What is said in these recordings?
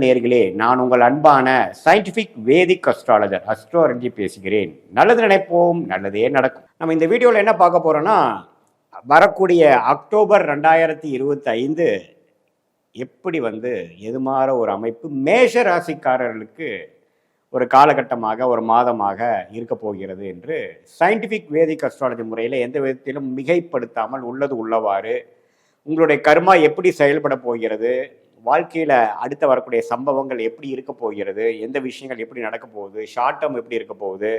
நேர்களே நான் உங்கள் அன்பான சயின்டிபிக் வேதிக் அஸ்ட்ராலஜர் அஸ்ட்ரோலஜி பேசுகிறேன். நல்லது நினைப்போம் நல்லதே நடக்கும். நம்ம இந்த வீடியோவில் என்ன பார்க்க போறோம்னா வரக்கூடிய அக்டோபர் ரெண்டாயிரத்தி இருபத்தி ஐந்து எப்படி வந்து எதுமாற ஒரு அமைப்பு மேஷ ராசிக்காரர்களுக்கு ஒரு காலகட்டமாக ஒரு மாதமாக இருக்க போகிறது என்று சயின்டிஃபிக் வேதிக் அஸ்ட்ராலஜி முறையில் எந்த விதத்திலும் மிகைப்படுத்தாமல் உள்ளது உள்ளவாறு உங்களுடைய கர்மா எப்படி செயல்பட போகிறது வாழ்க்கையில் அடுத்து வரக்கூடிய சம்பவங்கள் எப்படி இருக்க போகிறது எந்த விஷயங்கள் எப்படி நடக்க போகுது ஷார்ட் டேர்ம் எப்படி இருக்க போகுது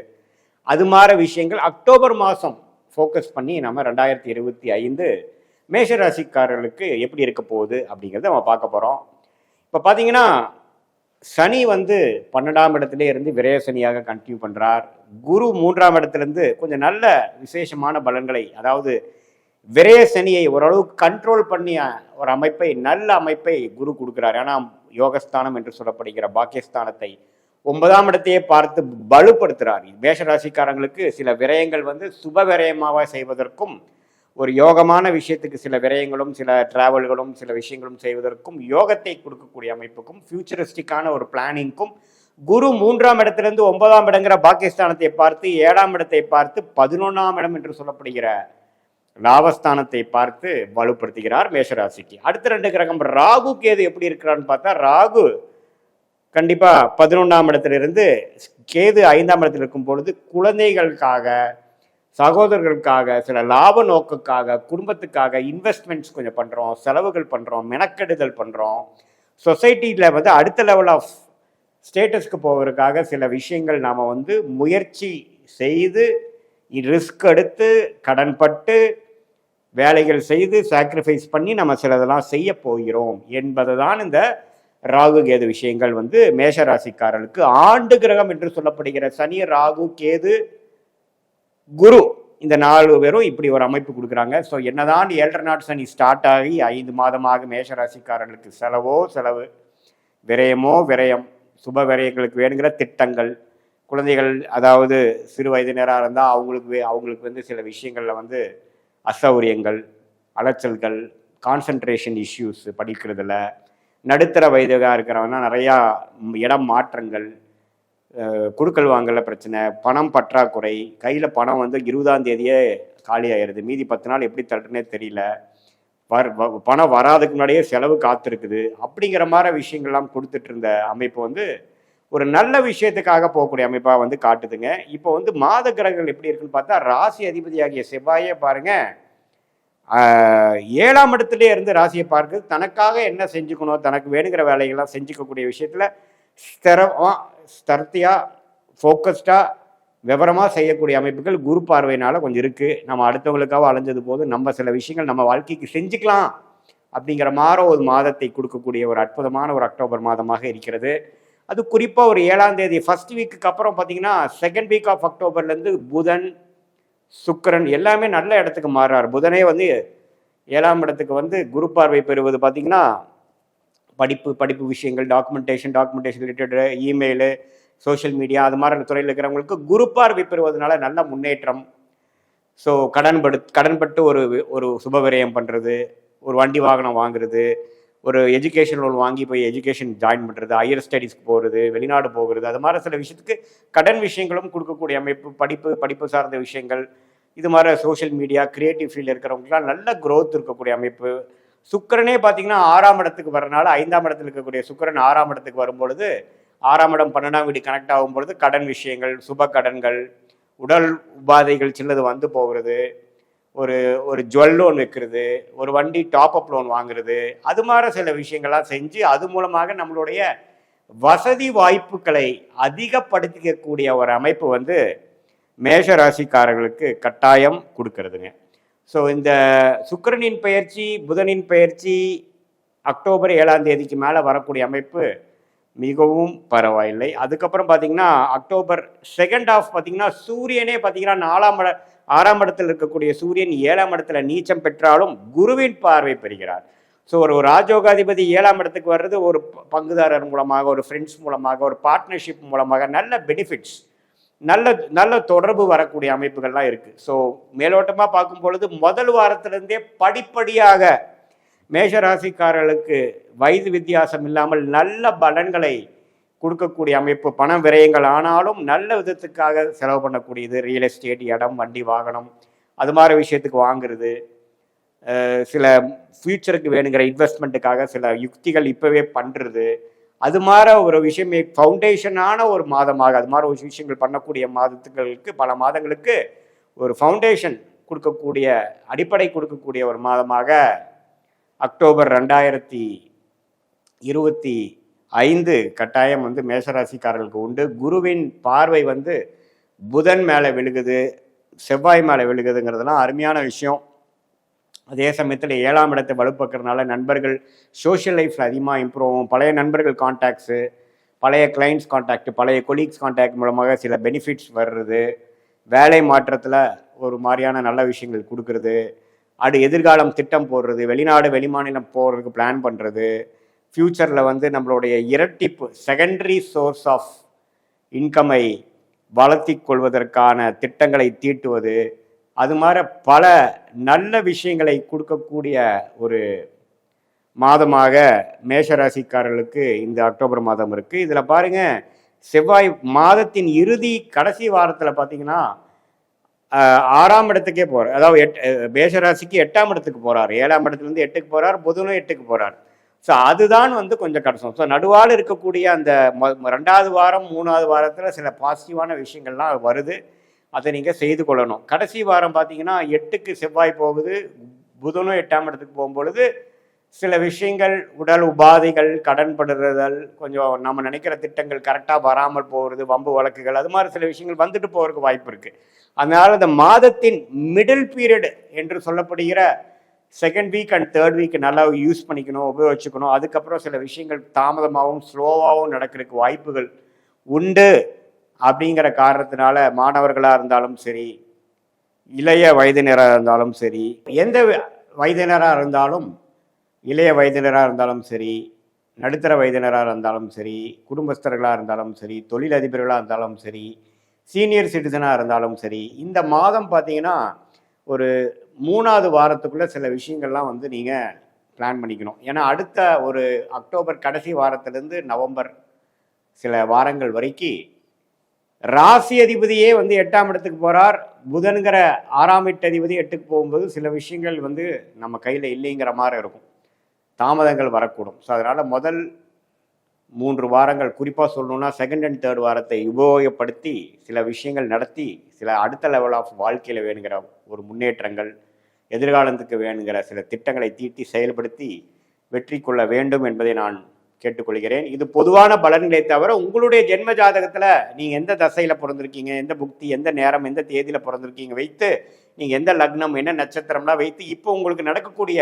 அது மாதிரி விஷயங்கள் அக்டோபர் மாதம் ஃபோக்கஸ் பண்ணி நம்ம ரெண்டாயிரத்தி இருபத்தி ஐந்து மேஷராசிக்காரர்களுக்கு எப்படி இருக்க போகுது அப்படிங்கிறத நம்ம பார்க்க போகிறோம் இப்போ பார்த்தீங்கன்னா சனி வந்து பன்னெண்டாம் இடத்துல இருந்து விரய சனியாக கண்டினியூ பண்ணுறார் குரு மூன்றாம் இடத்துலேருந்து கொஞ்சம் நல்ல விசேஷமான பலன்களை அதாவது விரய சனியை ஓரளவுக்கு கண்ட்ரோல் பண்ணிய ஒரு அமைப்பை நல்ல அமைப்பை குரு கொடுக்குறார். ஏன்னா யோகஸ்தானம் என்று சொல்லப்படுகிற பாக்கியஸ்தானத்தை ஒன்பதாம் இடத்தையே பார்த்து பலுப்படுத்துகிறார் மேஷராசிக்காரங்களுக்கு சில விரயங்கள் வந்து சுப விரயமாக செய்வதற்கும் ஒரு யோகமான விஷயத்துக்கு சில விரயங்களும் சில டிராவல்களும் சில விஷயங்களும் செய்வதற்கும் யோகத்தை கொடுக்கக்கூடிய அமைப்புக்கும் ஃபியூச்சரிஸ்டிக்கான ஒரு பிளானிங்க்கும் குரு மூன்றாம் இடத்திலிருந்து ஒன்பதாம் இடங்கிற பாகிஸ்தானத்தை பார்த்து ஏழாம் இடத்தை பார்த்து பதினொன்றாம் இடம் என்று சொல்லப்படுகிற லாபஸ்தானத்தை பார்த்து வலுப்படுத்துகிறார் மேஷராசிக்கு. அடுத்த ரெண்டு கிரகம் ராகு கேது எப்படி இருக்கிறான்னு பார்த்தா ராகு கண்டிப்பாக பதினொன்றாம் இடத்திலிருந்து கேது ஐந்தாம் இடத்தில் இருக்கும் பொழுது குழந்தைகளுக்காக சகோதரர்களுக்காக சில லாப நோக்குக்காக குடும்பத்துக்காக இன்வெஸ்ட்மெண்ட்ஸ் கொஞ்சம் பண்ணுறோம் செலவுகள் பண்ணுறோம் மெனக்கெடுதல் பண்ணுறோம் சொசைட்டியில் வந்து அடுத்த லெவல் ஆஃப் ஸ்டேட்டஸ்க்கு போவதற்காக சில விஷயங்கள் நாம் வந்து முயற்சி செய்து ரிஸ்க் எடுத்து கடன்பட்டு வேலைகள் செய்து சாக்ரிஃபைஸ் பண்ணி நம்ம சிலதெல்லாம் செய்ய போகிறோம் என்பது தான் இந்த ராகு கேது விஷயங்கள் வந்து மேஷராசிக்காரர்களுக்கு ஆண்டு கிரகம் என்று சொல்லப்படுகிற சனி ராகு கேது குரு இந்த நாலு பேரும் இப்படி ஒரு அமைப்பு கொடுக்குறாங்க. ஸோ என்னதான் ஏழரை நாட் சனி ஸ்டார்ட் ஆகி ஐந்து மாதமாக மேஷராசிக்காரர்களுக்கு செலவோ செலவு விரயமோ விரயம் சுப விரயங்களுக்கு வேணுங்கிற திட்டங்கள் குழந்தைகள் அதாவது சிறு வயதினராக இருந்தால் அவங்களுக்கு வே- அவங்களுக்கு வந்து சில விஷயங்களில் வந்து அசௌரியங்கள் அலைச்சல்கள் கான்சன்ட்ரேஷன் இஷ்யூஸ் படிக்கிறதுல நடுத்தர வயதாக இருக்கிறவங்கன்னா நிறையா இடம் மாற்றங்கள் குடுக்கல் வாங்கல பிரச்சனை பணம் பற்றாக்குறை கையில் பணம் வந்து இருபதாம் தேதியே காலி ஆயிடுது மீதி பத்து நாள் எப்படி தட்டுனே தெரியல. வர் வ- பணம் வராதுக்கு முன்னாடியே செலவு காத்திருக்குது. அப்படிங்கிற மாதிரி விஷயங்கள்லாம் கொடுத்துட்டு இருந்த அமைப்பு வந்து ஒரு நல்ல விஷயத்துக்காக போகக்கூடிய அமைப்பாக வந்து காட்டுதுங்க. இப்போ வந்து மாத கிரகங்கள் எப்படி இருக்குன்னு பார்த்தா ராசி அதிபதியாகிய செவ்வாயே பாருங்க. ஏழாம் இடத்துலேயே இருந்து ராசியை பார்க்குறது தனக்காக என்ன செஞ்சுக்கணும் தனக்கு வேணுங்கிற வேலைகள்லாம் செஞ்சுக்கக்கூடிய விஷயத்தில் ஸ்திரமாக ஸ்தர்த்தியாக ஃபோக்கஸ்டாக விவரமாக செய்யக்கூடிய அமைப்புகள் குரு பார்வையினால் கொஞ்சம் இருக்குது நம்ம அடுத்தவங்களுக்காக அலைஞ்சது போது நம்ம சில விஷயங்கள் நம்ம வாழ்க்கைக்கு செஞ்சுக்கலாம் அப்படிங்கிற மாதிரி ஒரு மாதத்தை கொடுக்கக்கூடிய ஒரு அற்புதமான ஒரு அக்டோபர் மாதமாக இருக்கிறது. அது குறிப்பாக ஒரு ஏழாம் தேதி ஃபர்ஸ்ட் வீக்குக்கு அப்புறம் பார்த்தீங்கன்னா செகண்ட் வீக் ஆஃப் அக்டோபர்லேருந்து புதன் சுக்கரன் எல்லாமே நல்ல இடத்துக்கு மாறுறார். புதனே வந்து ஏழாம் இடத்துக்கு வந்து குரு பார்வை பெறுவது பார்த்தீங்கன்னா படிப்பு படிப்பு விஷயங்கள் documentation documentation related email social media அது மாதிரி துறையில் இருக்கிறவங்களுக்கு குரூப்பாக பார்வை பெறுவதனால நல்ல முன்னேற்றம். ஸோ கடன் படு கடன்பட்டு ஒரு ஒரு சுப விரயம் பண்ணுறது ஒரு வண்டி வாகனம் வாங்குறது ஒரு எஜுகேஷன் லோன் வாங்கி போய் எஜுகேஷன் ஜாயின் பண்ணுறது ஹையர் ஸ்டடீஸ்க்கு போகிறது வெளிநாடு போகிறது அது மாதிரி சில விஷயத்துக்கு கடன் விஷயங்களும் கொடுக்கக்கூடிய அமைப்பு படிப்பு படிப்பு சார்ந்த விஷயங்கள் இது மாதிரி சோஷியல் மீடியா கிரியேட்டிவ் ஃபீல்டில் இருக்கிறவங்களுக்குலாம் நல்ல க்ரோத் இருக்கக்கூடிய அமைப்பு சுக்கிரனே பார்த்தீங்கன்னா ஆறாம் இடத்துக்கு வரனால ஐந்தாம் இடத்துல இருக்கக்கூடிய சுக்கிரன் ஆறாம் இடத்துக்கு வரும்பொழுது ஆறாம் இடம் பன்னெண்டாம் வீடு கனெக்ட் ஆகும் பொழுது கடன் விஷயங்கள் சுப கடன்கள் உடல் உபாதைகள் சின்னது வந்து போகிறது. ஒரு ஒரு ஜுவல் லோன் வைக்கிறது ஒரு வண்டி டாப் அப் லோன் வாங்குறது அது மாதிரி சில விஷயங்கள்லாம் செஞ்சு அது மூலமாக நம்மளுடைய வசதி வாய்ப்புகளை அதிகப்படுத்திக்கக்கூடிய ஒரு அமைப்பு வந்து மேஷ ராசிக்காரர்களுக்கு கட்டாயம் கொடுக்கறதுங்க. ஸோ இந்த சுக்கரனின் பெயர்ச்சி புதனின் பெயர்ச்சி அக்டோபர் ஏழாம் தேதிக்கு மேலே வரக்கூடிய அமைப்பு மிகவும் பரவாயில்லை. அதுக்கப்புறம் பார்த்தீங்கன்னா அக்டோபர் செகண்ட் ஆஃப் பார்த்தீங்கன்னா சூரியனே பார்த்தீங்கன்னா நாலாம் இட ஆறாம் இடத்தில் இருக்கக்கூடிய சூரியன் ஏழாம் இடத்துல நீச்சம் பெற்றாலும் குருவின் பார்வை பெறுகிறார். ஸோ ஒரு ராஜோகாதிபதி ஏழாம் இடத்துக்கு வர்றது ஒரு பங்குதாரர் மூலமாக ஒரு ஃப்ரெண்ட்ஸ் மூலமாக ஒரு பார்ட்னர்ஷிப் மூலமாக நல்ல பெனிஃபிட்ஸ் நல்ல நல்ல தொடர்பு வரக்கூடிய அமைப்புகள்லாம் இருக்கு. ஸோ மேலோட்டமாக பார்க்கும் பொழுது முதல் வாரத்திலிருந்தே படிப்படியாக மேஷராசிக்காரர்களுக்கு வயது வித்தியாசம் இல்லாமல் நல்ல பலன்களை கொடுக்கக்கூடிய அமைப்பு பண விரயங்கள் ஆனாலும் நல்ல விதத்துக்காக செலவு பண்ணக்கூடியது. ரியல் எஸ்டேட் இடம் வண்டி வாகனம் அது மாதிரி விஷயத்துக்கு வாங்குறது. சில ஃபியூச்சருக்கு வேணுங்கிற இன்வெஸ்ட்மெண்ட்டுக்காக சில யுக்திகள் இப்போவே பண்ணுறது அது மாதிரி ஒரு விஷயம் ஃபவுண்டேஷனான ஒரு மாதமாக அது மாதிரி ஒரு விஷயங்கள் பண்ணக்கூடிய மாதத்துகளுக்கு பல மாதங்களுக்கு ஒரு ஃபவுண்டேஷன் கொடுக்கக்கூடிய அடிப்படை கொடுக்கக்கூடிய ஒரு மாதமாக அக்டோபர் ரெண்டாயிரத்தி இருபத்தி ஐந்து கட்டாயம் வந்து மேசராசிக்காரர்களுக்கு உண்டு. குருவின் பார்வை வந்து புதன் மேலே விழுகுது செவ்வாய் மேலே விழுகுதுங்கிறதுலாம் அருமையான விஷயம். அதே சமயத்தில் ஏழாம் இடத்தை வலுப்பக்கிறதுனால நண்பர்கள் சோஷியல் லைஃப்பில் அதிகமாக இம்ப்ரூவ் ஆகும். பழைய நண்பர்கள் கான்டாக்ட்ஸு பழைய கிளைண்ட்ஸ் கான்டாக்ட் பழைய கொலீக்ஸ் கான்டாக்ட் மூலமாக சில பெனிஃபிட்ஸ் வர்றது வேலை மாற்றத்தில் ஒரு மாதிரியான நல்ல விஷயங்கள் கொடுக்கறது அடு எதிர்காலம் திட்டம் போடுறது வெளிநாடு வெளிமாநிலம் போகிறதுக்கு பிளான் பண்ணுறது ஃப்யூச்சரில் வந்து நம்மளுடைய இரட்டிப்பு செகண்டரி சோர்ஸ் ஆஃப் இன்கமை வளர்த்தி கொள்வதற்கான திட்டங்களை தீட்டுவது அது மாதிரி பல நல்ல விஷயங்களை கொடுக்கக்கூடிய ஒரு மாதமாக மேஷராசிக்காரர்களுக்கு இந்த அக்டோபர் மாதம் இருக்குது இதில் பாருங்க செவ்வாய் மாதத்தின் இறுதி கடைசி வாரத்தில் பார்த்தீங்கன்னா ஆறாம் இடத்துக்கே போகிறார் அதாவது எட் மேஷராசிக்கு எட்டாம் இடத்துக்கு போகிறார் ஏழாம் இடத்துலேருந்து எட்டுக்கு போகிறார் புதனும் எட்டுக்கு போகிறார் ஸோ அதுதான் வந்து கொஞ்சம் கடைசம். ஸோ நடுவால் இருக்கக்கூடிய அந்த மொ- ரெண்டாவது வாரம் மூணாவது வாரத்தில் சில பாசிட்டிவான விஷயங்கள்லாம் வருது. அதை நீங்கள் செய்து கொள்ளணும். கடைசி வாரம் பார்த்தீங்கன்னா எட்டுக்கு செவ்வாய் போகுது புதனும் எட்டாம் இடத்துக்கு போகும்பொழுது சில விஷயங்கள் உடல் உபாதைகள் கடன் படுறதல் கொஞ்சம் நம்ம நினைக்கிற திட்டங்கள் கரெக்டாக வராமல் போகிறது வம்பு வழக்குகள் அது மாதிரி சில விஷயங்கள் வந்துட்டு போகிறதுக்கு வாய்ப்பு இருக்குது அதனால் இந்த மாதத்தின் மிடில் பீரியட் என்று சொல்லப்படுகிற second week and third week நல்லா யூஸ் பண்ணிக்கணும் உபயோகிச்சுக்கணும். அதுக்கப்புறம் சில விஷயங்கள் தாமதமாகவும் ஸ்லோவாகவும் நடக்கிறதுக்கு வாய்ப்புகள் உண்டு. அப்படிங்கிற காரணத்தினால மாணவர்களாக இருந்தாலும் சரி இளைய வயதினராக இருந்தாலும் சரி எந்த வயதினராக இருந்தாலும் இளைய வயதினராக இருந்தாலும் சரி நடுத்தர வயதினராக இருந்தாலும் சரி குடும்பஸ்தர்களாக இருந்தாலும் சரி தொழிலதிபர்களாக இருந்தாலும் சரி சீனியர் சிட்டிசனாக இருந்தாலும் சரி இந்த மாதம் பார்த்தீங்கன்னா ஒரு மூணாவது வாரத்துக்குள்ளே சில விஷயங்கள்லாம் வந்து நீங்கள் பிளான் பண்ணிக்கணும். ஏன்னா அடுத்த ஒரு அக்டோபர் கடைசி வாரத்திலேருந்து நவம்பர் சில வாரங்கள் வரைக்கும் ராசி அதிபதியே வந்து எட்டாம் இடத்துக்கு போகிறார் புதன்கிற ஆறாம் எட்டு அதிபதி எட்டுக்கு போகும்போது சில விஷயங்கள் வந்து நம்ம கையில் இல்லைங்கிற மாதிரி இருக்கும். தாமதங்கள் வரக்கூடும். ஸோ அதனால் முதல் மூன்று வாரங்கள் குறிப்பாக சொல்லணும்னா செகண்ட் அண்ட் தேர்ட் வாரத்தை உபயோகப்படுத்தி சில விஷயங்கள் நடத்தி சில அடுத்த லெவல் ஆஃப் வாழ்க்கையில் வேணுங்கிற ஒரு முன்னேற்றங்கள் எதிர்காலத்துக்கு வேணுங்கிற சில திட்டங்களை தீட்டி செயல்படுத்தி வெற்றி கொள்ள வேண்டும் என்பதை நான் கேட்டுக்கொள்கிறேன். இது பொதுவான பலன்களை தவிர உங்களுடைய ஜென்ம ஜாதகத்தில் நீங்கள் எந்த தசையில் பிறந்திருக்கீங்க எந்த புக்தி எந்த நேரம் எந்த தேதியில் பிறந்திருக்கீங்க வைத்து நீங்கள் எந்த லக்னம் என்ன நட்சத்திரம்லாம் வைத்து இப்போ உங்களுக்கு நடக்கக்கூடிய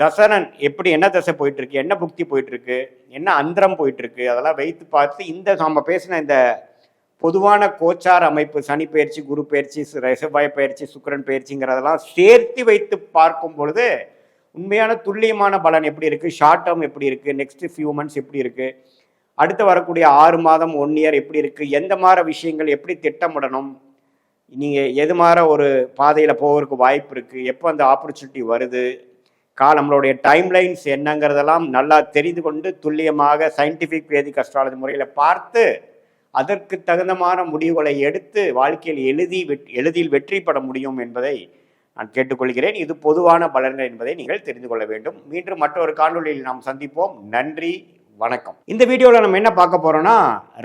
தசரன் எப்படி என்ன தசை போயிட்டுருக்கு என்ன புக்தி போயிட்டுருக்கு என்ன அந்தரம் போயிட்டுருக்கு அதெல்லாம் வைத்து பார்த்து இந்த நம்ம பேசின இந்த பொதுவான கோச்சார் அமைப்பு சனி பயிற்சி குரு பயிற்சி செவ்வாய் பயிற்சி சுக்கிரன் பயிற்சிங்கிறதெல்லாம் சேர்த்து வைத்து பார்க்கும் பொழுது உண்மையான துல்லியமான பலன் எப்படி இருக்குது ஷார்ட் டேர்ம் எப்படி இருக்குது நெக்ஸ்ட் ஃபியூ மந்த்ஸ் எப்படி இருக்குது அடுத்து வரக்கூடிய ஆறு மாதம் ஒன் இயர் எப்படி இருக்குது எந்த மாதிரி விஷயங்கள் எப்படி திட்டமிடணும்? நீங்கள் எது மாதிரி ஒரு பாதையில் போகிறதுக்கு வாய்ப்பு இருக்குது எப்போ அந்த ஆப்பர்ச்சுனிட்டி வருது? கா நம்மளுடைய டைம் லைன்ஸ் என்னங்கிறதெல்லாம் நல்லா தெரிந்து கொண்டு துல்லியமாக சயின்டிஃபிக் வேதிக் அஸ்ட்ராலஜி முறையில் பார்த்து அதற்கு தகுந்தமான முடிவுகளை எடுத்து வாழ்க்கையில் எழுதி வெட் எளிதில் வெற்றி பெற முடியும் என்பதை நான் கேட்டுக்கொள்கிறேன். இது பொதுவான பலன்கள் என்பதை நீங்கள் தெரிந்து கொள்ள வேண்டும். மீண்டும் மற்றொரு காணொலியில் நாம் சந்திப்போம். நன்றி வணக்கம். இந்த வீடியோவில் நம்ம என்ன பார்க்க போறோம்னா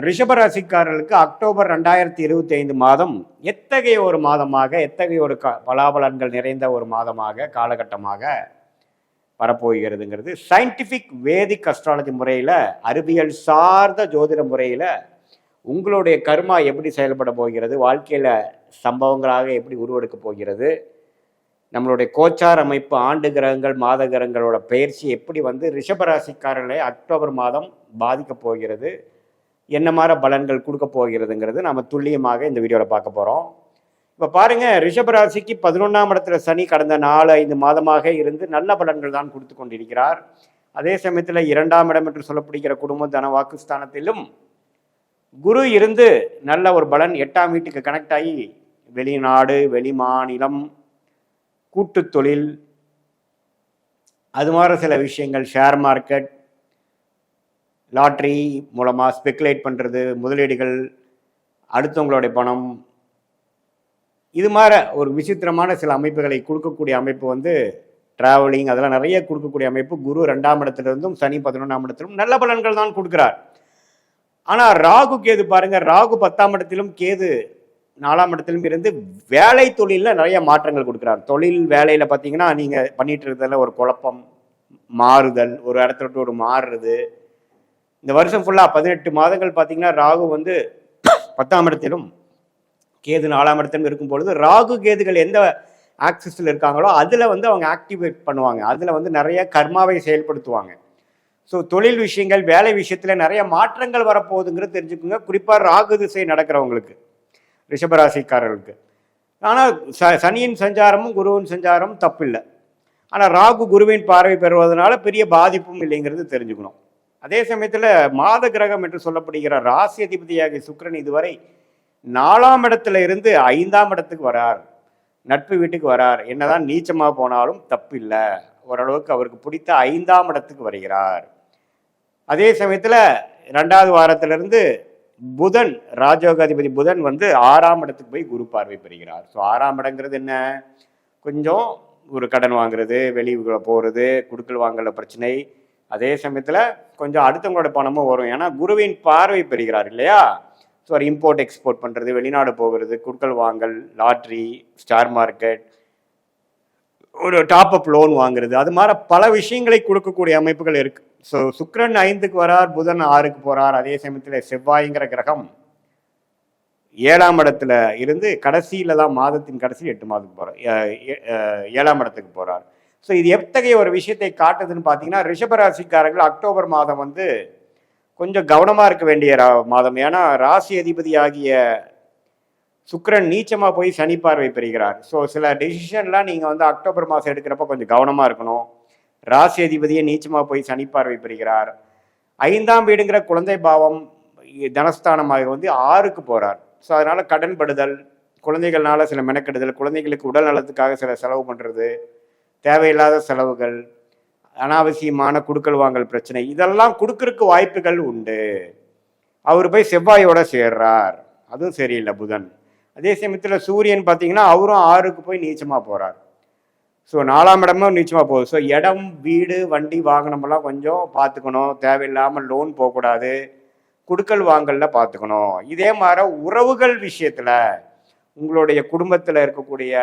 ரிஷபராசிக்காரர்களுக்கு அக்டோபர் ரெண்டாயிரத்தி இருபத்தி ஐந்து மாதம் எத்தகைய ஒரு மாதமாக எத்தகைய ஒரு க பலாபலன்கள் நிறைந்த ஒரு மாதமாக காலகட்டமாக வரப்போகிறதுங்கிறது. சயின்டிஃபிக் வேதிக் அஸ்ட்ராலஜி முறையில் அறிவியல் சார்ந்த ஜோதிட முறையில் உங்களுடைய கர்மா எப்படி செயல்பட போகிறது வாழ்க்கையில் சம்பவங்களாக எப்படி உருவெடுக்க போகிறது நம்மளுடைய கோச்சார் அமைப்பு ஆண்டு கிரகங்கள் மாத கிரகங்களோட பயிற்சி எப்படி வந்து ரிஷபராசிக்காரர்களை அக்டோபர் மாதம் பாதிக்கப் போகிறது என்ன மாதிரி பலன்கள் கொடுக்க போகிறதுங்கிறது நம்ம துல்லியமாக இந்த வீடியோவில் பார்க்க போகிறோம் இப்போ பாருங்க ரிஷபராசிக்கு பதினொன்றாம் இடத்துல சனி கடந்த நாலு ஐந்து மாதமாக இருந்து நல்ல பலன்கள் தான் கொடுத்து கொண்டிருக்கிறார். அதே சமயத்தில் இரண்டாம் இடம் என்று சொல்லப்படுகிற குடும்ப தன வாக்குஸ்தானத்திலும் குரு இருந்து நல்ல ஒரு பலன் எட்டாம் வீட்டுக்கு கனெக்ட் ஆகி வெளிநாடு வெளிமாநிலம் கூட்டு தொழில் அது மாதிரி சில விஷயங்கள் ஷேர் மார்க்கெட் லாட்ரி மூலமாக ஸ்பெக்குலேட் பண்ணுறது முதலீடுகள் அடுத்தவங்களுடைய பணம். இது மாதிரி ஒரு விசித்திரமான சில அமைப்புகளை கொடுக்கக்கூடிய அமைப்பு வந்து ட்ராவலிங் அதெல்லாம் நிறைய கொடுக்கக்கூடிய அமைப்பு. குரு ரெண்டாம் இடத்துலேருந்தும் சனி பதினொன்றாம் இடத்திலும் நல்ல பலன்கள் தான் கொடுக்குறார். ஆனால் ராகு கேது பாருங்கள் ராகு பத்தாம் இடத்திலும் கேது நாலாம் இடத்திலும் இருந்து வேலை தொழிலில் நிறைய மாற்றங்கள் கொடுக்குறார். தொழில் வேலையில் பார்த்தீங்கன்னா நீங்கள் பண்ணிகிட்டு இருக்கிறதுல ஒரு குழப்பம் மாறுதல் ஒரு இடத்துல விட்டு ஒரு மாறுறது. இந்த வருஷம் ஃபுல்லாக பதினெட்டு மாதங்கள் பார்த்தீங்கன்னா ராகு வந்து பத்தாம் இடத்திலும் கேது நாலாம் இடத்திலும் இருக்கும் பொழுது ராகு கேதுகள் எந்த ஆக்சிஸில் இருக்காங்களோ அதில் வந்து அவங்க ஆக்டிவேட் பண்ணுவாங்க. அதில் வந்து நிறைய கர்மாவை செயல்படுத்துவாங்க. ஸோ தொழில் விஷயங்கள் வேலை விஷயத்தில் நிறைய மாற்றங்கள் வரப்போகுதுங்கிறது தெரிஞ்சுக்கோங்க. குறிப்பாக ராகு திசை நடக்கிறவங்களுக்கு. ரிஷபராசிக்காரர்களுக்கு. ஆனால் ச சனியின் சஞ்சாரமும் குருவின் சஞ்சாரமும் தப்பில்லை. ஆனால் ராகு குருவின் பார்வை பெறுவதனால பெரிய பாதிப்பும் இல்லைங்கிறது தெரிஞ்சுக்கணும். அதே சமயத்தில் மாத கிரகம் என்று சொல்லப்படுகிற ராசி அதிபதியாகிய சுக்கரன் இதுவரை நாலாம் இடத்துல இருந்து ஐந்தாம் இடத்துக்கு வரார். நட்பு வீட்டுக்கு வரார். என்னதான் நீச்சமாக போனாலும் தப்பில்லை. ஓரளவுக்கு அவருக்கு பிடித்த ஐந்தாம் இடத்துக்கு வருகிறார். அதே சமயத்தில் ரெண்டாவது வாரத்திலிருந்து புதன் ராஜயோகாதிபதி புதன் வந்து ஆறாம் இடத்துக்கு போய் குரு பார்வை பெறுகிறார். ஸோ ஆறாம் இடங்கிறது என்ன? கொஞ்சம் ஒரு கடன் வாங்குறது வெளியூர் போகிறது குடுக்கல் வாங்கல பிரச்சனை. அதே சமயத்தில் கொஞ்சம் அடுத்தவங்களோட பணமும் வரும். ஏன்னா குருவின் பார்வை பெறுகிறார் இல்லையா? ஸோ ஒரு இம்போர்ட் எக்ஸ்போர்ட் பண்ணுறது வெளிநாடு போகிறது குடுக்கல் வாங்கல் லாட்ரி ஸ்டார் மார்க்கெட் ஒரு டாப் அப் லோன் வாங்குறது அது மாதிரி பல விஷயங்களை கொடுக்கக்கூடிய அமைப்புகள் இருக்குது ஸோ சுக்ரன் ஐந்துக்கு வரார் புதன் ஆறுக்கு போகிறார் அதே சமயத்தில் செவ்வாய்ங்கிற கிரகம் ஏழாம் இடத்துல இருந்து கடைசியில் தான் மாதத்தின் கடைசியில் எட்டு மாதத்துக்கு போகிறார் ஏழாம் இடத்துக்கு போகிறார் ஸோ இது எத்தகைய ஒரு விஷயத்தை காட்டுதுன்னு பார்த்தீங்கன்னா ரிஷபராசிக்காரர்கள் அக்டோபர் மாதம் வந்து கொஞ்சம் கவனமாக இருக்க வேண்டிய ரா- மாதம். ஏன்னா ராசி அதிபதி ஆகிய சுக்கரன் நீச்சமாக போய் சனி பார்வை பெறுகிறார். ஸோ சில டெசிஷன்லாம் நீங்கள் வந்து அக்டோபர் மாதம் எடுக்கிறப்ப கொஞ்சம் கவனமாக இருக்கணும். ராசி அதிபதியை நீச்சமாக போய் சனி பார்வை பெறுகிறார். ஐந்தாம் வீடுங்கிற குழந்தை பாவம் தனஸ்தானமாக வந்து ஆறுக்கு போகிறார் ஸோ அதனால் கடன் படுதல் குழந்தைகள்னால சில மெனக்கெடுதல் குழந்தைகளுக்கு உடல் நலத்துக்காக சில செலவு பண்ணுறது தேவையில்லாத செலவுகள் அனாவசியமான குடுக்கல் வாங்கல் பிரச்சனை இதெல்லாம் கொடுக்கறக்கு வாய்ப்புகள் உண்டு. அவர் போய் செவ்வாயோட சேர்றார். அதுவும் சரியில்லை புதன். அதே சமயத்தில் சூரியன் பார்த்தீங்கன்னா அவரும் ஆறுக்கு போய் நீச்சமாக போகிறார் ஸோ நாலாம் இடமும் நீச்சமாக போகுது. ஸோ இடம் வீடு வண்டி வாகனமெல்லாம் கொஞ்சம் பார்த்துக்கணும். தேவையில்லாமல் லோன் போகக்கூடாது. குடுக்கல் வாங்கலில் பார்த்துக்கணும். இதே மாதிரி உறவுகள் விஷயத்தில் உங்களுடைய குடும்பத்தில் இருக்கக்கூடிய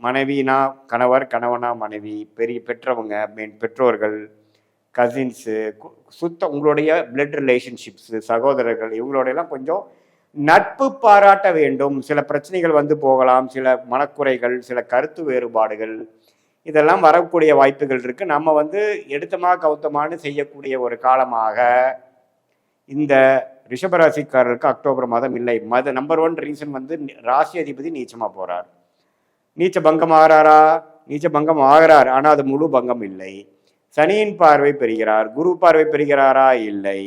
மனைவினா கணவர் கணவனா மனைவி பெரிய பெற்றவங்க மீன் பெற்றோர்கள் கசின்ஸு சுத்த உங்களுடைய பிளட் ரிலேஷன்ஷிப்ஸு சகோதரர்கள் இவங்களோடையெல்லாம் கொஞ்சம் நட்பு பாராட்ட வேண்டும். சில பிரச்சனைகள் வந்து போகலாம். சில மனக்குறைகள் சில கருத்து வேறுபாடுகள் இதெல்லாம் வரக்கூடிய வாய்ப்புகள் இருக்குது நம்ம வந்து எடுத்தமா கவுத்தமானு செய்யக்கூடிய ஒரு காலமாக இந்த ரிஷபராசிக்காரருக்கு அக்டோபர் மாதம் இல்லை. மத நம்பர் ஒன் ரீசன் வந்து ராசி அதிபதி நீச்சமாக போகிறார் நீச்ச பங்கம் ஆகிறாரா நீச்ச பங்கம் ஆகிறார். ஆனால் அது முழு பங்கம் இல்லை. சனியின் பார்வை பெறுகிறார். குரு பார்வை பெறுகிறாரா? இல்லை.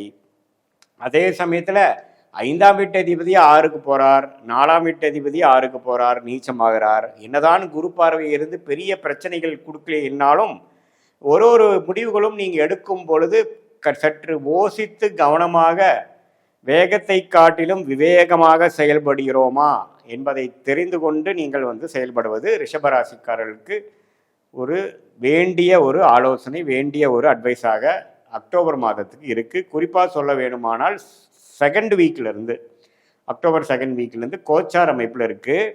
அதே சமயத்தில் ஐந்தாம் வீட்டு அதிபதி ஆறுக்கு போறார் நாலாம் வீட்டு அதிபதி ஆறுக்கு போறார் நீச்சமாகிறார். என்னதான் குரு பார்வை இருந்து பெரிய பிரச்சனைகள் கொடுக்கலைன்னாலும் ஒரு ஒரு முடிவுகளும் நீங்க எடுக்கும் பொழுது க- சற்று ஓசித்து கவனமாக வேகத்தை காட்டிலும் விவேகமாக செயல்படுகிறோமா என்பதை தெரிந்து கொண்டு நீங்கள் வந்து செயல்படுவது ரிஷபராசிக்காரர்களுக்கு ஒரு வேண்டிய ஒரு ஆலோசனை வேண்டிய ஒரு அட்வைஸாக அக்டோபர் மாதத்துக்கு இருக்குது குறிப்பாக சொல்ல வேணுமானால் செகண்ட் வீக்கிலேருந்து அக்டோபர் செகண்ட் வீக்லேருந்து கோச்சார் அமைப்பில் இருக்குது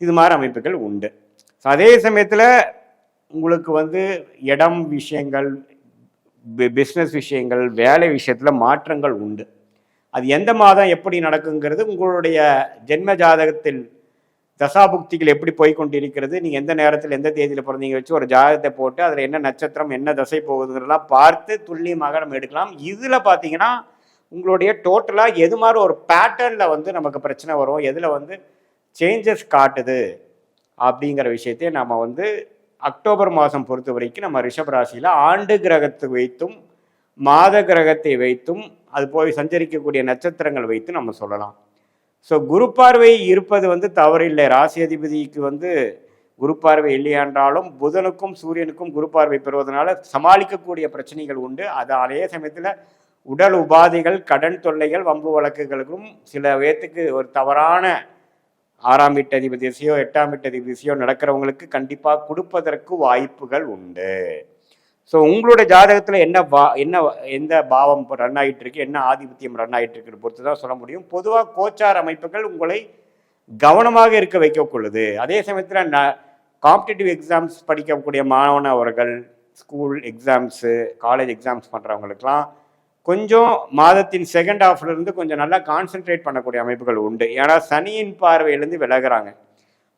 இது மாதிரி அமைப்புகள் உண்டு. ஸோ அதே சமயத்தில் உங்களுக்கு வந்து இடம் விஷயங்கள் பிஸ்னஸ் விஷயங்கள் வேலை விஷயத்தில் மாற்றங்கள் உண்டு. அது எந்த மாதம் எப்படி நடக்குங்கிறது உங்களுடைய ஜென்ம ஜாதகத்தில் தசாபுக்திகள் எப்படி போய் கொண்டிருக்கிறது நீங்கள் எந்த நேரத்தில் எந்த தேதியில் பிறந்தீங்க வச்சு ஒரு ஜாதகத்தை போட்டு அதில் என்ன நட்சத்திரம் என்ன தசை போகுதுங்கிறதெல்லாம் பார்த்து துல்லியமாக நம்ம எடுக்கலாம். இதில் பார்த்தீங்கன்னா உங்களுடைய டோட்டலாக எது மாதிரி ஒரு பேட்டர்னில் வந்து நமக்கு பிரச்சனை வரும்? எதில் வந்து சேஞ்சஸ் காட்டுது? அப்படிங்கிற விஷயத்தை நம்ம வந்து அக்டோபர் மாதம் பொறுத்த வரைக்கும் நம்ம ரிஷப் ராசியில் ஆண்டு கிரகத்தை வைத்தும் மாத கிரகத்தை வைத்தும் அது போய் சஞ்சரிக்கக்கூடிய நட்சத்திரங்கள் வைத்து நம்ம சொல்லலாம். ஸோ குரு பார்வை இருப்பது வந்து தவறில்லை ராசி அதிபதிக்கு வந்து குரு பார்வை இல்லையான்றாலும் புதனுக்கும் சூரியனுக்கும் குரு பார்வை பெறுவதனால சமாளிக்கக்கூடிய பிரச்சனைகள் உண்டு. அது அதே சமயத்தில் உடல் உபாதைகள் கடன் தொல்லைகள் வம்பு வழக்குகளுக்கும் சில பேர்த்துக்கு ஒரு தவறான ஆறாம் வீட்டு அதிபதிசியோ எட்டாம் வீட்டு அதிபதிசியோ நடக்கிறவங்களுக்கு கண்டிப்பாக கொடுப்பதற்கு வாய்ப்புகள் உண்டு. ஸோ உங்களுடைய ஜாதகத்தில் என்ன பா என்ன எந்த பாவம் ரன் ஆகிட்டு இருக்கு என்ன ஆதிபத்தியம் ரன் ஆகிட்டு இருக்குன்னு பொறுத்து தான் சொல்ல முடியும். பொதுவாக கோச்சார் அமைப்புகள் உங்களை கவனமாக இருக்க வைக்கக்கூடுது அதே சமயத்தில் ந காம்படிட்டிவ் எக்ஸாம்ஸ் படிக்கக்கூடிய மாணவர்கள் ஸ்கூல் எக்ஸாம்ஸு காலேஜ் எக்ஸாம்ஸ் பண்ணுறவங்களுக்குலாம் கொஞ்சம் மாதத்தின் செகண்ட் ஹாஃப்ல இருந்து கொஞ்சம் நல்லா கான்சென்ட்ரேட் பண்ணக்கூடிய அமைப்புகள் உண்டு. ஏன்னா சனியின் பார்வையிலேருந்து விலகிறாங்க.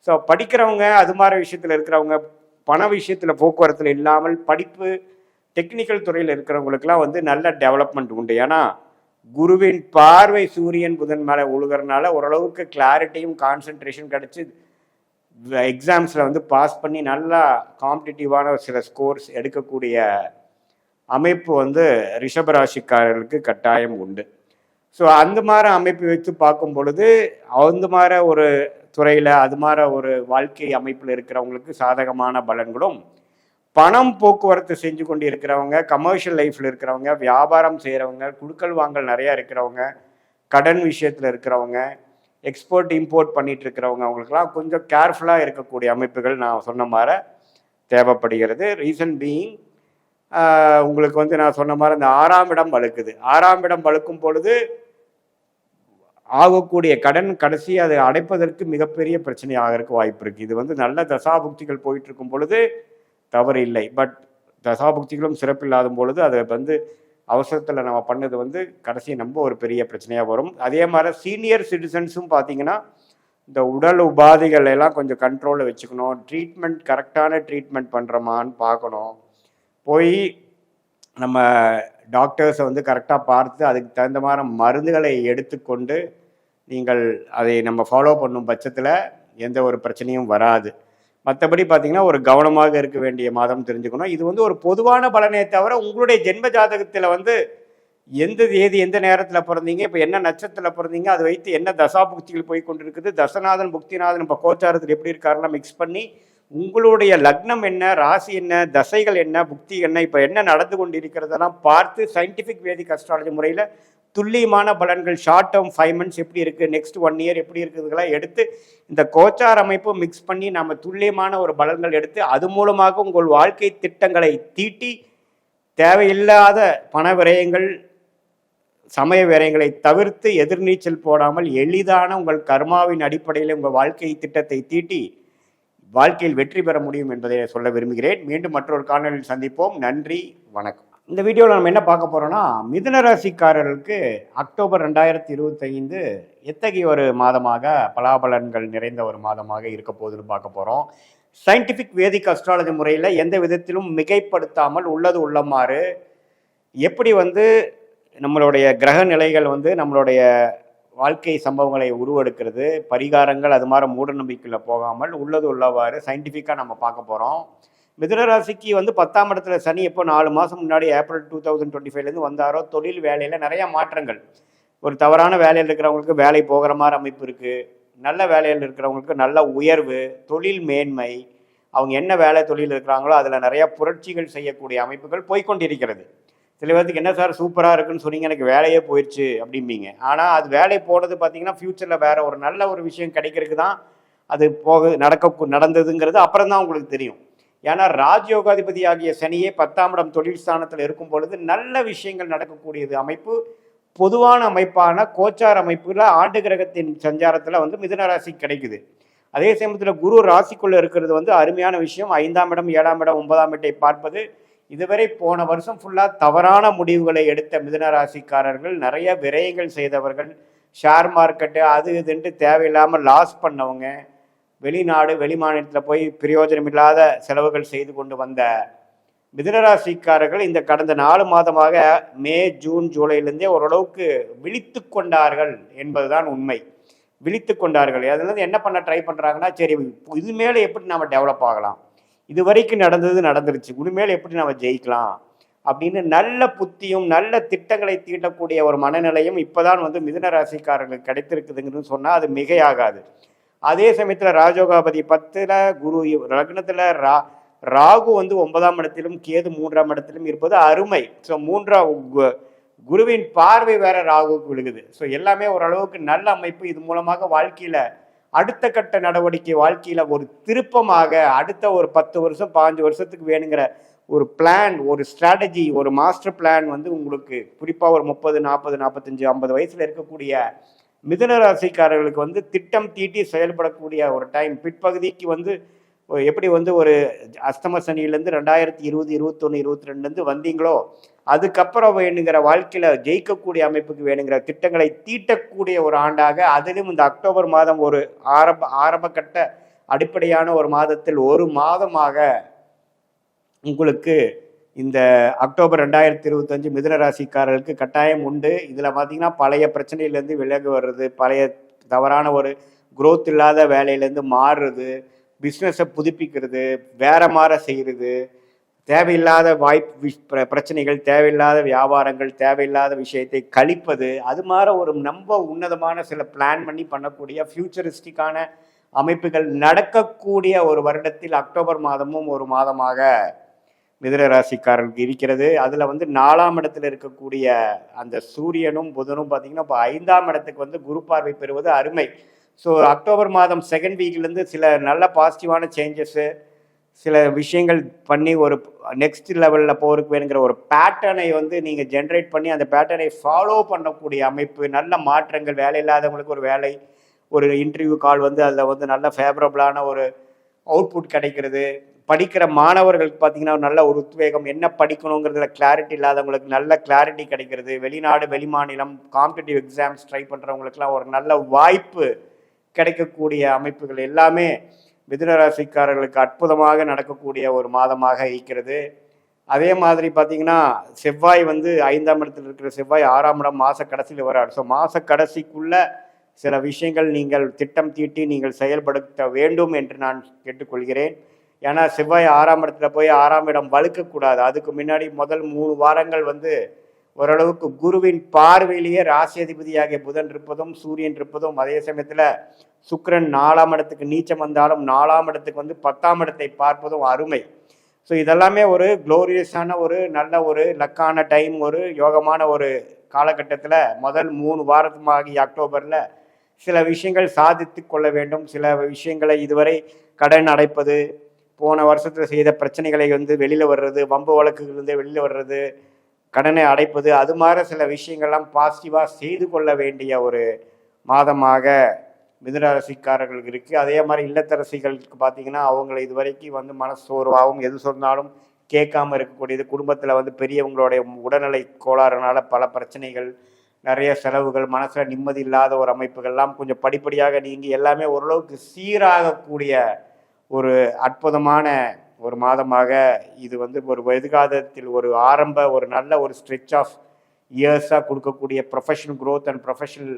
ஸோ படிக்கிறவங்க அது மாதிரி விஷயத்தில் இருக்கிறவங்க பண விஷயத்தில் போக்குவரத்தில் இல்லாமல் படிப்பு டெக்னிக்கல் துறையில் இருக்கிறவங்களுக்குலாம் வந்து நல்ல டெவலப்மெண்ட் உண்டு. ஏன்னா குருவின் பார்வை சூரியன் புதன் மேலே உழுகிறனால ஓரளவுக்கு கிளாரிட்டியும் கான்சென்ட்ரேஷன் கிடச்சி எக்ஸாம்ஸில் வந்து பாஸ் பண்ணி நல்லா காம்படிட்டிவான சில ஸ்கோர்ஸ் எடுக்கக்கூடிய அமைப்பு வந்து ரிஷபராசிக்காரர்களுக்கு கட்டாயம் உண்டு. ஸோ அந்த மாதிரி அமைப்பு வைத்து பார்க்கும் பொழுது அந்த மாதிரி ஒரு துறையில் அது மாதிரி ஒரு வாழ்க்கை அமைப்பில் இருக்கிறவங்களுக்கு சாதகமான பலன்களும் பணம் போக்குவரத்து செஞ்சு கொண்டு இருக்கிறவங்க கமர்ஷியல் லைஃப்பில் இருக்கிறவங்க வியாபாரம் செய்கிறவங்க குடுக்கல் வாங்கல் நிறையா இருக்கிறவங்க கடன் விஷயத்தில் இருக்கிறவங்க எக்ஸ்போர்ட் இம்போர்ட் பண்ணிட்டு இருக்கிறவங்க அவங்களுக்குலாம் கொஞ்சம் கேர்ஃபுல்லாக இருக்கக்கூடிய அமைப்புகள் நான் சொன்ன மாதிரி தேவைப்படுகிறது. ரீசன் பீயிங் உங்களுக்கு வந்து நான் சொன்ன மாதிரி அந்த ஆறாம் இடம் வழுக்குது. ஆறாம் இடம் வழுக்கும் பொழுது ஆகக்கூடிய கடன் கடைசி அதை அடைப்பதற்கு மிகப்பெரிய பிரச்சனை இருக்க வாய்ப்பு இருக்குது இது வந்து நல்ல தசாபுக்திகள் போயிட்டு இருக்கும் பொழுது தவறு இல்லை. பட் தசாபுக்திகளும் சிறப்பில்லாத பொழுது அதை வந்து அவசரத்தில் நம்ம பண்ணது வந்து கடைசி நம்ம ஒரு பெரிய பிரச்சனையாக வரும். அதே மாதிரி சீனியர் சிட்டிசன்ஸும் பார்த்தீங்கன்னா இந்த உடல் உபாதைகள் எல்லாம் கொஞ்சம் கண்ட்ரோலில் வச்சுக்கணும். ட்ரீட்மெண்ட் கரெக்டான ட்ரீட்மெண்ட் பண்ணுறோமான்னு பார்க்கணும். போய் நம்ம டாக்டர்ஸை வந்து கரெக்டாக பார்த்து அதுக்கு தகுந்த மாதிரி மருந்துகளை எடுத்துக்கொண்டு நீங்கள் அதை நம்ம ஃபாலோ பண்ணும் பட்சத்தில் எந்த ஒரு பிரச்சனையும் வராது. மற்றபடி பார்த்தீங்கன்னா ஒரு கவனமாக இருக்க வேண்டிய மாதம் தெரிஞ்சுக்கணும். இது வந்து ஒரு பொதுவான பலனே தவிர உங்களுடைய ஜென்ம ஜாதகத்தில் வந்து எந்த தேதி எந்த நேரத்தில் பிறந்தீங்க இப்போ என்ன நட்சத்திரத்தில் பிறந்தீங்க அதை வைத்து என்ன தசா புக்திகள் போய் கொண்டிருக்குது தசநாதன் புக்திநாதன் இப்போ கோச்சாரத்தில் எப்படி இருக்காருலாம் மிக்ஸ் பண்ணி உங்களுடைய லக்னம் என்ன ராசி என்ன தசைகள் என்ன புக்தி என்ன இப்போ என்ன நடந்து கொண்டு இருக்கிறதெல்லாம் பார்த்து சயின்டிஃபிக் வேதிக் அஸ்ட்ராலஜி முறையில் துல்லியமான பலன்கள் ஷார்ட் டேர்ம் ஃபைவ் மந்த்ஸ் எப்படி இருக்குது நெக்ஸ்ட் ஒன் இயர் எப்படி இருக்குதுலாம் எடுத்து இந்த கோச்சார் அமைப்பு மிக்ஸ் பண்ணி நம்ம துல்லியமான ஒரு பலன்கள் எடுத்து அது மூலமாக உங்கள் வாழ்க்கை திட்டங்களை தீட்டி தேவையில்லாத பண விரயங்கள் சமய விரயங்களை தவிர்த்து எதிர்நீச்சல் போடாமல் எளிதான உங்கள் கர்மாவின் அடிப்படையில் உங்கள் வாழ்க்கை திட்டத்தை தீட்டி வாழ்க்கையில் வெற்றி பெற முடியும் என்பதை சொல்ல விரும்புகிறேன். மீண்டும் மற்றொரு காணொலியில் சந்திப்போம். நன்றி வணக்கம். இந்த வீடியோவில் நம்ம என்ன பார்க்க போகிறோம்னா மிதுன ராசிக்காரர்களுக்கு அக்டோபர் ரெண்டாயிரத்தி இருபத்தைந்து எத்தகைய ஒரு மாதமாக பலாபலன்கள் நிறைந்த ஒரு மாதமாக இருக்க போகுதுன்னு பார்க்க போகிறோம் சயின்டிஃபிக் வேதிக் அஸ்ட்ராலஜி முறையில் எந்த விதத்திலும் மிகைப்படுத்தாமல் உள்ளது உள்ளமாறு எப்படி வந்து நம்மளுடைய கிரக நிலைகள் வந்து நம்மளுடைய வாழ்க்கை சம்பவங்களை உருவெடுக்கிறது பரிகாரங்கள் அது மாதிரி மூட நம்பிக்கையில் போகாமல் உள்ளது உள்ளவாறு சயின்டிஃபிக்காக நம்ம பார்க்க போகிறோம் மிதுனராசிக்கு வந்து பத்தாம் இடத்துல சனி எப்போ நாலு மாதம் முன்னாடி ஏப்ரல் டூ தௌசண்ட் டுவெண்ட்டி ஃபைவ்லேருந்து வந்தாரோ தொழில் வேலையில் நிறையா மாற்றங்கள். ஒரு தவறான வேலையில் இருக்கிறவங்களுக்கு வேலை போகிற மாதிரி அமைப்பு இருக்குது நல்ல வேலையில் இருக்கிறவங்களுக்கு நல்ல உயர்வு தொழில் மேன்மை அவங்க என்ன வேலை தொழில் இருக்கிறாங்களோ அதில் நிறையா புரட்சிகள் செய்யக்கூடிய அமைப்புகள் போய்கொண்டிருக்கிறது சில பேர்த்துக்கு என்ன சார் சூப்பராக இருக்குன்னு சொன்னீங்க எனக்கு வேலையே போயிடுச்சு அப்படிம்பீங்க. ஆனால் அது வேலை போனது பார்த்தீங்கன்னா ஃப்யூச்சரில் வேற ஒரு நல்ல ஒரு விஷயம் கிடைக்கிறதுக்கு தான் அது போக நடக்க நடந்ததுங்கிறது அப்புறம் தான் உங்களுக்கு தெரியும். ஏன்னா ராஜயோகாதிபதி ஆகிய சனியே பத்தாம் இடம் தொழில் ஸ்தானத்தில் இருக்கும் பொழுது நல்ல விஷயங்கள் நடக்கக்கூடியது அமைப்பு. பொதுவான அமைப்பான கோச்சார் அமைப்புல ஆண்டு கிரகத்தின் சஞ்சாரத்தில் வந்து மிதுன ராசி கிடைக்குது. அதே சமயத்தில் குரு ராசிக்குள்ளே இருக்கிறது வந்து அருமையான விஷயம். ஐந்தாம் இடம் ஏழாம் இடம் ஒன்பதாம் இடத்தை பார்ப்பது இதுவரை போன வருஷம் ஃபுல்லாக தவறான முடிவுகளை எடுத்த மிதனராசிக்காரர்கள் நிறைய விரயங்கள் செய்தவர்கள் ஷேர் மார்க்கெட்டு அது இதுன்ட்டு தேவையில்லாமல் லாஸ் பண்ணவங்க வெளிநாடு வெளி மாநிலத்தில் போய் பிரயோஜனம் இல்லாத செலவுகள் செய்து கொண்டு வந்த மிதனராசிக்காரர்கள் இந்த கடந்த நாலு மாதமாக மே ஜூன் ஜூலைலேருந்தே ஓரளவுக்கு விழித்து கொண்டார்கள் என்பதுதான் உண்மை. விழித்து கொண்டார்கள். அதுலேருந்து என்ன பண்ண ட்ரை பண்ணுறாங்கன்னா சரி இது மேலே எப்படி நாம் டெவலப் ஆகலாம்? இது வரைக்கும் நடந்தது நடந்துருச்சு. இனிமேல் எப்படி நம்ம ஜெயிக்கலாம்? அப்படின்னு நல்ல புத்தியும் நல்ல திட்டங்களை தீட்டக்கூடிய ஒரு மனநிலையும் இப்போதான் வந்து மிதுன ராசிக்காரர்களுக்கு கிடைத்திருக்குதுங்கன்னு சொன்னால் அது மிகையாகாது. அதே சமயத்தில் ராஜோகாபதி பத்தில் குரு லக்னத்தில் ரா ராகு வந்து ஒன்பதாம் இடத்திலும் கேது மூன்றாம் இடத்திலும் இருப்பது அருமை. ஸோ மூன்றாம் கு- குருவின் பார்வை வேற ராகுவுக்கு விழுகுது. ஸோ எல்லாமே ஓரளவுக்கு நல்ல அமைப்பு. இது மூலமாக வாழ்க்கையில் அடுத்த கட்ட நடவடிக்கை வாழ்க்கையில ஒரு திருப்பமாக அடுத்த ஒரு பத்து வருஷம் பாஞ்சு வருஷத்துக்கு வேணுங்கிற ஒரு பிளான் ஒரு ஸ்ட்ராட்டஜி ஒரு மாஸ்டர் பிளான் வந்து உங்களுக்கு குறிப்பாக ஒரு முப்பது நாற்பது நாற்பத்தஞ்சு ஐம்பது வயசுல இருக்கக்கூடிய மிதுன ராசிக்காரர்களுக்கு வந்து திட்டம் தீட்டி செயல்படக்கூடிய ஒரு டைம் பிற்பகுதிக்கு வந்து எப்படி வந்து ஒரு அஸ்தம சனியிலேருந்து ரெண்டாயிரத்தி இருபது இருபத்தொன்று இருபத்தி ரெண்டுலேருந்து வந்தீங்களோ அதுக்கப்புறம் வேணுங்கிற வாழ்க்கையில் ஜெயிக்கக்கூடிய அமைப்புக்கு வேணுங்கிற திட்டங்களை தீட்டக்கூடிய ஒரு ஆண்டாக அதிலும் இந்த அக்டோபர் மாதம் ஒரு ஆரம்ப ஆரம்ப கட்ட அடிப்படையான ஒரு மாதத்தில் ஒரு மாதமாக உங்களுக்கு இந்த அக்டோபர் ரெண்டாயிரத்தி இருபத்தஞ்சு மிதுன ராசிக்காரர்களுக்கு கட்டாயம் உண்டு. இதில் பார்த்தீங்கன்னா பழைய பிரச்சனையிலேருந்து விலகு வர்றது பழைய தவறான ஒரு குரோத் இல்லாத வேலையிலேருந்து மாறுறது பிஸ்னஸை புதுப்பிக்கிறது வேற மாற செய்கிறது தேவையில்லாத வாய்ப்பு பிர- பிரச்சனைகள் தேவையில்லாத வியாபாரங்கள் தேவையில்லாத விஷயத்தை கழிப்பது அது மாதிரி ஒரு ரொம்ப உன்னதமான சில பிளான் பண்ணி பண்ணக்கூடிய ஃபியூச்சரிஸ்டிக்கான அமைப்புகள் நடக்கக்கூடிய ஒரு வருடத்தில் அக்டோபர் மாதமும் ஒரு மாதமாக மிதிர ராசிக்காரர்களுக்கு இருக்கிறது. அதில் வந்து நாலாம் இடத்துல இருக்கக்கூடிய அந்த சூரியனும் புதனும் பார்த்திங்கன்னா இப்போ ஐந்தாம் இடத்துக்கு வந்து குரு பார்வை பெறுவது அருமை. ஸோ அக்டோபர் மாதம் செகண்ட் வீக்லேருந்து சில நல்ல பாசிட்டிவான சேஞ்சஸ்ஸு சில விஷயங்கள் பண்ணி ஒரு நெக்ஸ்ட் லெவலில் போகிறதுக்கு வேணுங்கிற ஒரு பேட்டர்னை வந்து நீங்கள் ஜென்ரேட் பண்ணி அந்த பேட்டர்னை ஃபாலோ பண்ணக்கூடிய அமைப்பு நல்ல மாற்றங்கள் வேலை இல்லாதவங்களுக்கு ஒரு வேலை ஒரு இன்டர்வியூ கால் வந்து அதில் வந்து நல்ல ஃபேவரபுளான ஒரு அவுட்புட் கிடைக்கிறது. படிக்கிற மாணவர்களுக்கு பார்த்தீங்கன்னா நல்ல ஒரு உத்வேகம் என்ன படிக்கணுங்கிறதுல கிளாரிட்டி இல்லாதவங்களுக்கு நல்ல கிளாரிட்டி கிடைக்கிறது. வெளிநாடு வெளிமாநிலம் காம்படிட்டிவ் எக்ஸாம்ஸ் ட்ரை பண்ணுறவங்களுக்குலாம் ஒரு நல்ல வாய்ப்பு கிடைக்கக்கூடிய அமைப்புகள் எல்லாமே மிதுனராசிக்காரர்களுக்கு அற்புதமாக நடக்கக்கூடிய ஒரு மாதமாக இருக்கிறது. அதே மாதிரி பார்த்தீங்கன்னா செவ்வாய் வந்து ஐந்தாம் இடத்தில் இருக்கிற செவ்வாய் ஆறாம் இடம் மாத கடைசியில் வரார். ஸோ மாத கடைசிக்குள்ள சில விஷயங்கள் நீங்கள் திட்டம் தீட்டி நீங்கள் செயல்படுத்த வேண்டும் என்று நான் கேட்டுக்கொள்கிறேன். ஏன்னா செவ்வாய் ஆறாம் இடத்துல போய் ஆறாம் இடம் வலுக்கக்கூடாது. அதுக்கு முன்னாடி முதல் மூணு வாரங்கள் வந்து ஓரளவுக்கு குருவின் பார்வையிலேயே ராசி அதிபதியாகிய புதன் இருப்பதும் சூரியன் இருப்பதும் அதே சமயத்தில் சுக்கரன் நாலாம் இடத்துக்கு நீச்சம் வந்தாலும் நாலாம் இடத்துக்கு வந்து பத்தாம் இடத்தை பார்ப்பதும் அருமை. ஸோ இதெல்லாமே ஒரு குளோரியஸான ஒரு நல்ல ஒரு லக்கான டைம் ஒரு யோகமான ஒரு காலகட்டத்தில் முதல் மூணு வாரத்துமாகி அக்டோபரில் சில விஷயங்கள் சாதித்து கொள்ள வேண்டும். சில விஷயங்களை இதுவரை கடன் அடைப்பது போன வருஷத்தில் செய்த பிரச்சனைகளை வந்து வெளியில் வர்றது வம்பு வழக்குகளிலிருந்து வெளியில் வர்றது கடனை அடைப்பது அது மாதிரி சில விஷயங்கள்லாம் பாசிட்டிவாக செய்து கொள்ள வேண்டிய ஒரு மாதமாக மிதுனராசிக்காரர்களுக்கு இருக்குது அதே மாதிரி இல்லத்தரசிகளுக்கு பார்த்தீங்கன்னா அவங்களை இதுவரைக்கும் வந்து மனசோர்வாகவும் எது சொன்னாலும் கேட்காம இருக்கக்கூடியது குடும்பத்தில் வந்து பெரியவங்களுடைய உடல்நிலை கோளாறுனால பல பிரச்சனைகள் நிறைய செலவுகள் மனசில் நிம்மதி இல்லாத ஒரு அமைப்புகள்லாம் கொஞ்சம் படிப்படியாக நீங்கி எல்லாமே ஓரளவுக்கு சீராகக்கூடிய ஒரு அற்புதமான ஒரு மாதமாக இது வந்து ஒரு எதிர்காலத்தில் ஒரு ஆரம்ப ஒரு நல்ல ஒரு ஸ்ட்ரெச் ஆஃப் இயர்ஸாக கொடுக்கக்கூடிய professional growth and professional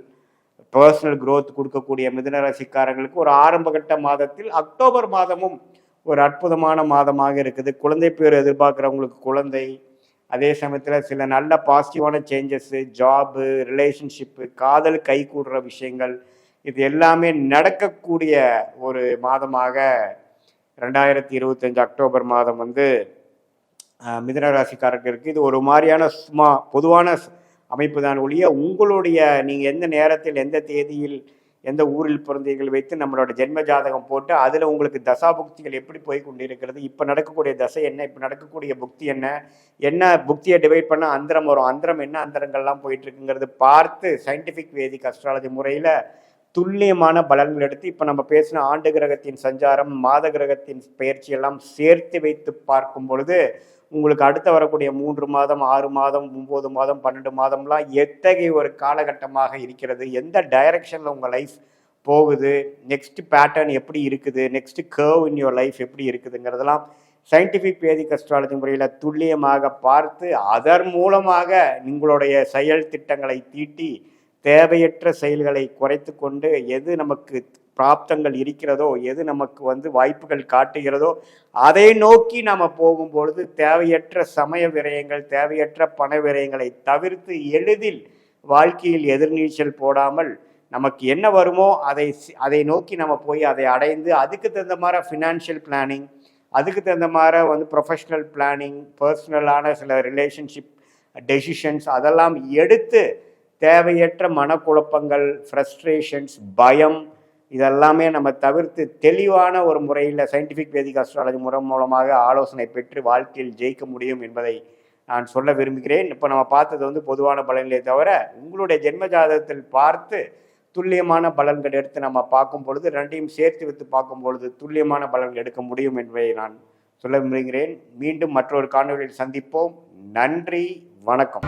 personal growth கொடுக்கக்கூடிய மிதன ராசிக்காரங்களுக்கு ஒரு ஆரம்பகட்ட மாதத்தில் அக்டோபர் மாதமும் ஒரு அற்புதமான மாதமாக இருக்குது. குழந்தை பேர் எதிர்பார்க்குறவங்களுக்கு குழந்தை. அதே சமயத்தில் சில நல்ல பாசிட்டிவான சேஞ்சஸ்ஸு ஜாபு ரிலேஷன்ஷிப்பு காதல் கை கூடுற விஷயங்கள் இது எல்லாமே நடக்கக்கூடிய ஒரு மாதமாக ரெண்டாயிரத்தி இருபத்தஞ்சு அக்டோபர் மாதம் வந்து அஹ், மிதுன இருக்குது இது ஒரு மாதிரியான சும்மா பொதுவான அமைப்பு தான் ஒழிய உங்களுடைய நீங்கள் எந்த நேரத்தில் எந்த தேதியில் எந்த ஊரில் பிறந்தீர்கள் வைத்து நம்மளோட ஜென்ம ஜாதகம் போட்டு அதில் உங்களுக்கு தசா புக்திகள் எப்படி போய் கொண்டிருக்கிறது இப்போ நடக்கக்கூடிய தசை என்ன இப்போ நடக்கக்கூடிய புக்தி என்ன என்ன புக்தியை டிவைட் பண்ணால் அந்தரம் வரும் அந்தரம் என்ன அந்தரங்கள்லாம் போயிட்டுருக்குங்கிறது பார்த்து சயின்டிஃபிக் வேதிக் அஸ்ட்ராலஜி முறையில் துல்லியமான பலன்கள் எடுத்து இப்போ நம்ம பேசின ஆண்டு கிரகத்தின் சஞ்சாரம் மாத கிரகத்தின் பயிற்சியெல்லாம் சேர்த்து வைத்து பார்க்கும் பொழுது உங்களுக்கு அடுத்து வரக்கூடிய மூன்று மாதம் ஆறு மாதம் ஒம்பது மாதம் பன்னெண்டு மாதம்லாம் எத்தகைய ஒரு காலகட்டமாக இருக்கிறது? எந்த டைரக்ஷனில் உங்கள் லைஃப் போகுது? நெக்ஸ்ட் பேட்டர்ன் எப்படி இருக்குது? Next curve in your life எப்படி இருக்குதுங்கிறதெல்லாம் சயின்டிஃபிக் வேதிக் அஸ்ட்ராலஜி முறையில் துல்லியமாக பார்த்து அதன் மூலமாக உங்களுடைய செயல் திட்டங்களை தீட்டி தேவையற்ற செயல்களை குறைத்து கொண்டு எது நமக்கு பிராப்தங்கள் இருக்கிறதோ எது நமக்கு வந்து வாய்ப்புகள் காட்டுகிறதோ அதை நோக்கி நாம் போகும்பொழுது தேவையற்ற சமய விரயங்கள் தேவையற்ற பண விரயங்களை தவிர்த்து எளிதில் வாழ்க்கையில் எதிர்நீச்சல் போடாமல் நமக்கு என்ன வருமோ அதை அதை நோக்கி நம்ம போய் அதை அடைந்து அதுக்கு தகுந்த மாதிரி ஃபினான்ஷியல் பிளானிங் அதுக்கு தகுந்த மாதிரி வந்து ப்ரொஃபஷ்னல் பிளானிங் பர்சனலான சில ரிலேஷன்ஷிப் டெசிஷன்ஸ் அதெல்லாம் எடுத்து தேவையற்ற மனக்குழப்பங்கள் ஃப்ரஸ்ட்ரேஷன்ஸ் பயம் இதெல்லாமே நம்ம தவிர்த்து தெளிவான ஒரு முறையில் சயின்டிஃபிக் வேதிக் அஸ்ட்ராலஜி முறை மூலமாக ஆலோசனை பெற்று வாழ்க்கையில் ஜெயிக்க முடியும் என்பதை நான் சொல்ல விரும்புகிறேன். இப்போ நம்ம பார்த்தது வந்து பொதுவான பலன்களே தவிர உங்களுடைய ஜென்ம ஜாதகத்தில் பார்த்து துல்லியமான பலன்கள் எடுத்து நம்ம பார்க்கும் பொழுது ரெண்டையும் சேர்த்து வைத்து பார்க்கும் பொழுது துல்லியமான பலன்கள் எடுக்க முடியும் என்பதை நான் சொல்ல விரும்புகிறேன். மீண்டும் மற்றொரு காணொலியில் சந்திப்போம். நன்றி வணக்கம்.